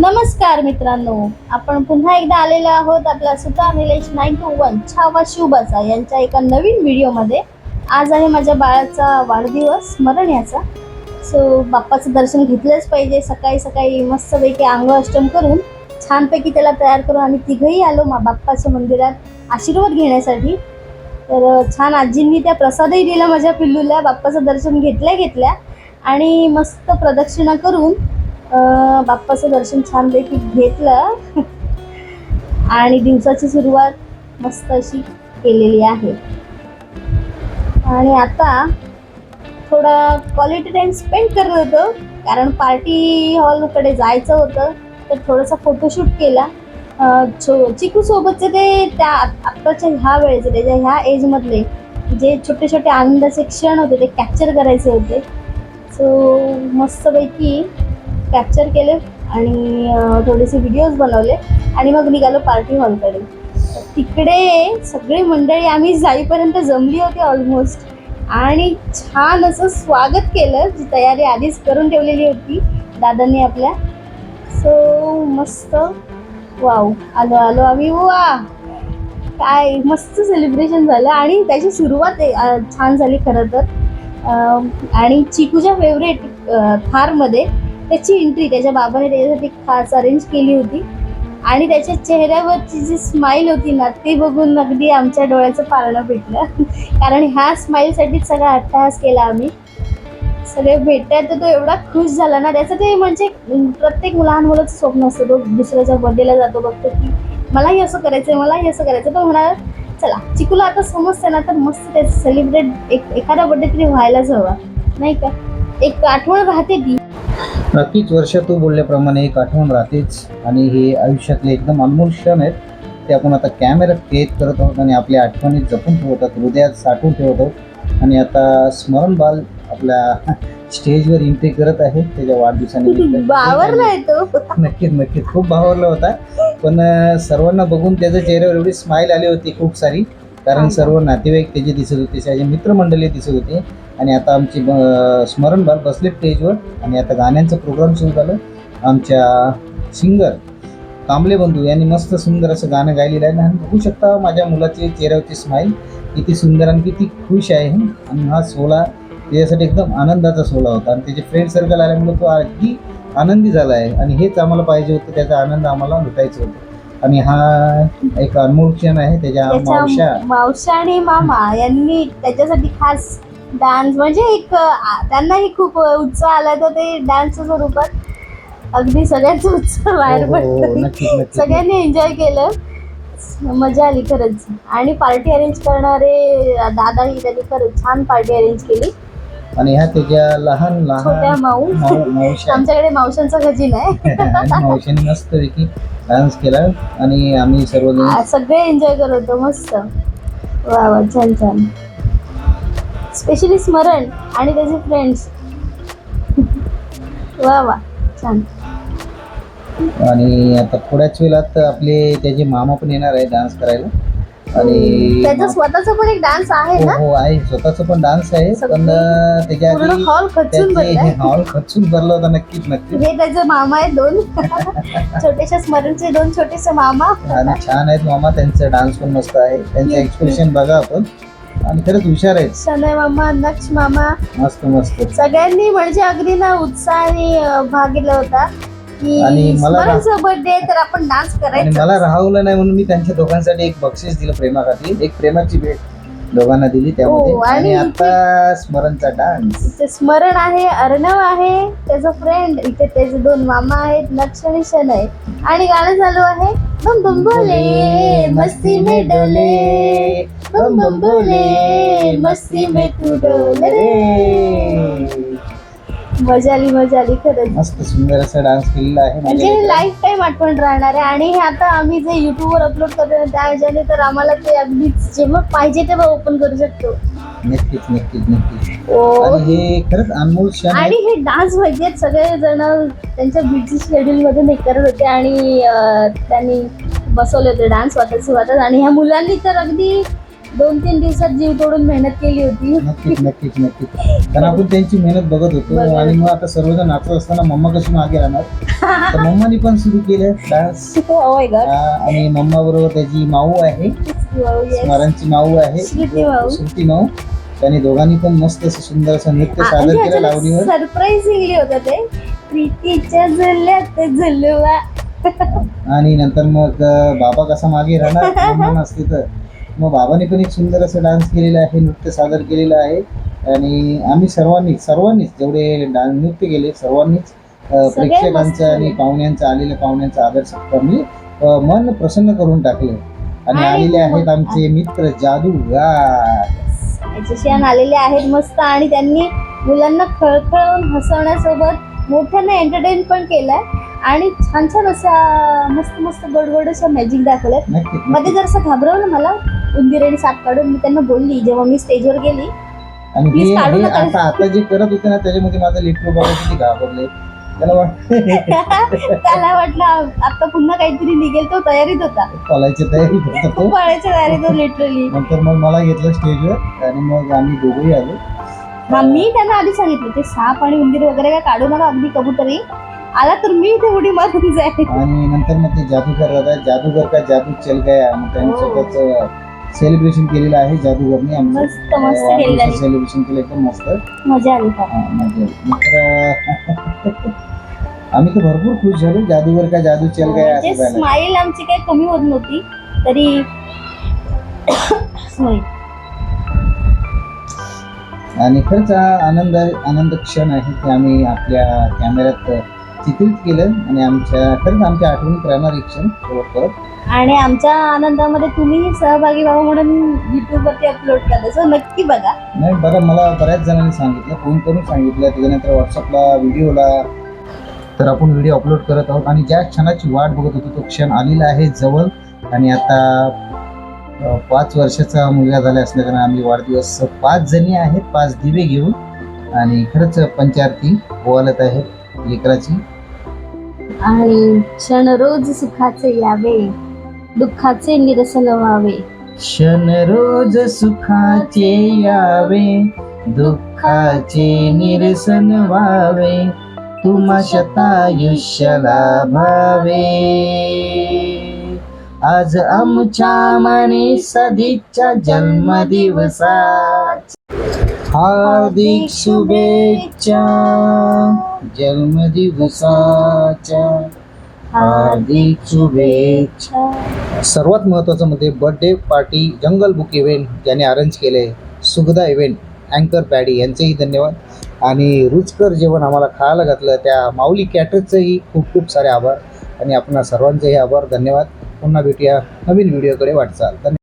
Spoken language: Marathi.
नमस्कार मित्रांनो आपण पुन्हा एकदा आलेलो आहोत आपला सुता Nilesh nine two one Chhava शिवबाचा यांच्या एका नवीन व्हिडिओमध्ये. आज आहे माझ्या बाळाचा वाढदिवस स्मरण याचा सो बाप्पाचं दर्शन घेतलंच पाहिजे सकाळी सकाळी मस्तपैकी अंग अष्टम करून छानपैकी त्याला तयार करून आम्ही तिघंही आलो मा बाप्पाच्या मंदिरात आशीर्वाद घेण्यासाठी. तर छान आजींनी त्या प्रसादही दिला माझ्या पिल्लूला बाप्पाचं दर्शन घेतल्या घेतल्या. आणि मस्त प्रदक्षिणा करून बाप्पाचं दर्शन छानपैकी घेतलं. आणि दिवसाची सुरुवात मस्त अशी केलेली आहे. आणि आता थोडा क्वालिटी टाईम स्पेंड करत होतो. कारण पार्टी हॉलकडे जायचं होतं. तर थोडासा फोटोशूट केला. छो चिकू सोबतचे ते त्या आत्ताच्या ह्या वेळेचे त्याच्या ह्या एजमधले जे छोटे छोटे आनंदाचे क्षण होते ते कॅप्चर करायचे होते. सो मस्तपैकी कॅप्चर केले आणि थोडेसे व्हिडिओज बनवले आणि मग निघालो पार्टी हॉलकडे तिकडे सगळी मंडळी आम्ही जाईपर्यंत जमली होती ऑलमोस्ट आणि छान असं स्वागत केलं जी तयारी आधीच करून ठेवलेली होती दादांनी आपल्या. सो मस्त. वाव आलो आलो आम्ही. वा काय मस्त सेलिब्रेशन झालं आणि त्याची सुरुवात आहे, छान झाली खरं तर. आणि चिकूच्या फेवरेट थारमध्ये त्याची एंट्री त्याच्या बाबाने त्याच्यासाठी खास अरेंज केली होती. आणि त्याच्या चेहऱ्यावरची जी स्माईल होती ना ती बघून अगदी आमच्या डोळ्याचं पारणं भेटलं कारण ह्या स्माईलसाठीच सगळा अट्टहास केला आम्ही. सगळे भेटतात तर तो एवढा खुश झाला ना त्याचं ते म्हणजे प्रत्येक लहान मुलाचं स्वप्न असतं तो दुसऱ्याच्या बर्थडेला जातो बघतो की मलाही असं करायचं आहे मलाही असं करायचं तो म्हणाला चला चिकूला आता समजतं ना तर मस्त त्याचं सेलिब्रेट एक एखादा बर्थडे तरी व्हायलाच हवा. नाही का? एक आठवण राहते ती. नक्कीच वर्ष तू बोलल्याप्रमाणे एक आठवण राहतेच. आणि हे आयुष्यातले एकदम अनमोल क्षण आहेत. ते आपण आता कॅमेऱ्यात कैद करत आहोत आणि आपल्या आठवणीत जपून ठेवतात हृदयात साठवून ठेवत आहोत. आणि आता स्मरण बाल आपल्या स्टेजवर एंट्री करत आहे. त्याच्या वाढदिवसानिमित्त. येतो नक्कीच नक्कीच. खूप भावरला होता. पण सर्वांना बघून त्याच्या चेहऱ्यावर एवढी स्माईल आली होती खूप सारी. कारण सर्व नातेवाईक त्याचे दिसत होते त्याचे मित्रमंडळी दिसत होते. आणि आता आमची स्मरण बाल बसले स्टेजवर आणि आता गाण्यांचं प्रोग्राम सुरू झालं. आमच्या सिंगर कांबळे बंधू यांनी मस्त सुंदर असं गाणं गायलेलं आहे. आणि बघू शकता माझ्या मुलाची चेहऱ्यावरची स्माईल किती सुंदर आणि किती खुश आहे. आणि हा सोहळा त्याच्यासाठी एकदम आनंदाचा सोहळा होता. आणि त्याचे फ्रेंड सर्कल आल्यामुळे तो अगदी आनंदी झाला आहे. आणि हेच आम्हाला पाहिजे होतं. त्याचा आनंद आम्हाला लुटायचं होतं. आणि हा एक अनमोल क्षण आहे त्याच्या मावशा त्याच्या मावशा आणि मामा यांनी त्याच्यासाठी खास डान्स म्हणजे एक त्यांनाही खूप उत्साह आला तर ते डान्सच्या स्वरूपात. अगदी सगळ्यांचा उत्साह बाहेर हो, हो, हो, पडतो नक्कीच नक्कीच. सगळ्यांनी एन्जॉय केलं. मजा आली खरंच. आणि पार्टी अरेंज करणारे दादाही त्यांनी खरंच छान पार्टी अरेंज केली. आणि ह्या त्याच्या लहान छोट्या लहान माऊ आमच्याकडे मावशांचा खजिना आहे. आणि मावशीने मस्त पैकी डान्स केला आणि आम्ही सर्वजण आ, सगळे एन्जॉय करत होतो मस्त. वा वा छान छान. स्पेशली स्मरण आणि त्याचे फ्रेंड्स वा वा छान. आणि आता थोड्याच वेळात आपले त्याचे मामा पण येणार आहे डान्स करायला. आणि त्याचा स्वतःचा पण एक डान्स आहे हो ना? हो आहे. स्वतःचा पण डान्स आहे पण त्याच्या आधी हॉल खचून हॉल खचून भरला होता नक्कीच नक्कीच. हे त्याचे मामा आहेत दोन. छोटेशा स्मरणचे दोन छोटेसे मामा. आणि छान आहेत मामा त्यांचा डान्स पण मस्त आहे. त्यांचं एक्सप्रेशन बघा आपण. आणि खरंच हुशार आहेत. शनय मामा नक्ष मामा. मस्त मस्त. सगळ्यांनी म्हणजे अगदी ना उत्साहाने भाग घेतला होता. आणि मला बर्थडे तर आपण डान्स करायचं. मला राहवलं नाही म्हणून मी त्यांच्या दोघांसाठी एक बक्षीस दिलं प्रेमाखाती एक प्रेमाची भेट दोघांना दिली त्यामध्ये. हो, आणि आता स्मरणचा डान्स स्मरण आहे अर्णव आहे त्याचा फ्रेंड इथे त्याचे दोन मामा आहेत नक्ष आणि शनय आणि गाणं चालू आहे बम बम बोले मस्ती में डोले बम बम बोले मस्ती में तू डोले मजा आली मजा आली खरंच. मस्त सुंदर असा डान्स केलेला आहे म्हणजे माझ्या लाईफ टाईम आठवण राहणार आहे. आणि हे आता आम्ही जे युट्यूबवर अपलोड करतो त्या ह्याच्याने तर आम्हाला ते अगदीच जेव्हा पाहिजे तेव्हा ओपन करू शकतो. नक्कीच नक्कीच नक्कीच. हो. आणि हे खरंच अनमोल क्षण आहे. आणि हे डान्स माहिती आहेत सगळे जण त्यांच्या बिझी शेड्यूल मध्ये हे करत होते आणि अं, त्यांनी बसवले होते डान्स स्वतःच स्वतःच आणि ह्या मुलांनी तर अगदी दोन तीन दिवसात जीव तोडून मेहनत केली होती. नक्कीच नक्कीच नक्कीच. कारण आपण त्यांची मेहनत बघत होतो. आणि मग आता सर्वजण नाचत असताना मम्मा कशी मागे राहणार? तर मम्मानी पण सुरू केलं डान्स. आणि मम्मा बरोबर त्याची माऊ आहे. स्मरणची माऊ आहे. श्रुती माऊ. त्यांनी दोघांनी पण मस्त असं सुंदर असं नृत्य सादर केलं लावणीवर. सरप्राइझिंगली होतं ते. प्रीतीच्या झुल्यात झुलवा आणि नंतर मग बाबा कसा मागे राहणार? नसते तर. मग बाबाने पण एक सुंदर असं डान्स केलेला आहे नृत्य सादर केलेलं आहे. आणि आम्ही सर्वांनीच सर्वांनीच जेवढे डान्स नृत्य केले सर्वांनीच प्रेक्षकांचं आणि पाहुण्यांचं आलेल्या पाहुण्यांचा आदर सत्कारनी अं, मन प्रसन्न करून टाकलं. आणि आलेले आहेत आमचे मित्र जादूगार. याच्याशी आलेले आहेत मस्त आणि त्यांनी मुलांना खळखळून हसवण्यासोबत मोठ्याने एंटरटेन पण केलंय. आणि छान छान अशा मस्त मस्त गोड गोड अशा मॅजिक दाखवल्यात. नक्कीच मध्ये नक्कीच. जरासं घाबरवलं मला. उंदीर आणि साप काढून मी त्यांना बोलली जेव्हा मी स्टेजवर गेली आणि Please हे काढू हे नका. आता आता जे करत होते ना त्याच्यामध्ये माझं लिटरू बाबा किती घाबरले. त्याला वाट त्याला वाटलं आता पुन्हा काहीतरी निघेल तो तयारीत होता. पलायची तयारी होता तो. पळायच्या तयारीत लिटरली नंतर मग मला घेतलं स्टेजवर आणि मग आम्ही दोघंही आलो. मी त्यांना आधी सांगितलं ते साप आणि उंदीर वगैरे काय काढू नका अगदी कबुतरी. आला तर मी इथे उडी मारून जाईल. आणि नंतर मग ते जादूगर जादूगर का जादू चल गया मग त्यांनी हो. सेलिब्रेशन केलेलं आहे जादूगरने मस्त मस्त. सेलिब्रेशन केलं एकदम मस्त. मजा आली फार हा, मजा आली. नंतर आम्ही तर भरपूर खुश झालो. जादूगर का जादू चल गया म्हणजे असं झालं. स्माईल आमची काही कमी होत नव्हती. तरी आणि खरंच हा आनंद आनंद क्षण आहे ते आम्ही आपल्या कॅमेऱ्यात चित्रित केलं आणि आमच्या खरंच आमच्या आठवणीत राहणार एक क्षण. परत आणि आमच्या आनंदामध्ये तुम्ही सहभागी व्हावं म्हणून युट्यूब वरती अपलोड करता सो नक्की बघा. नाही बघा मला बऱ्याच जणांनी सांगितलं फोन करून सांगितलं त्याच्यानंतर व्हॉट्सअपला व्हिडिओला तर आपण व्हिडिओ अपलोड करत आहोत आणि ज्या क्षणाची वाट बघत होतो तो क्षण आलेला आहे जवळ. आणि आता पाच वर्षाचा मुलगा झाला असल्याकारणे आम्ही वाढदिवस पाच जणी आहेत पाच दिवे घेऊन. आणि खरंच पंचारती ओवाळत आहे लेकराची. आणि क्षण रोज सुखाचे यावे. दुःखाचे निरसन व्हावे क्षण रोज सुखाचे यावे. दुःखाचे निरसन व्हावे. तुम्हा शतायुष्य लाभावे आज आमच्या मने सदिच्छा जन्मदिवसा हार्दिक शुभेच्छा जन्मदिवसाच्या. हार्दिक शुभेच्छा। सर्वात महत्त्वाचं म्हणजे birthday party jungle book event ज्याने अरेंज केले सुगदा इव्हेंट अँकर पॅडी यांचेही धन्यवाद. आणि रुचकर जेवण आम्हाला खायला घातलं त्या माऊली कॅटरचंही खूप खूप सारे आभार. आणि आपणा सर्वांचेही आभार धन्यवाद. पुन्हा भेटूया नवीन व्हिडिओकडे वाटचाल. धन्यवाद.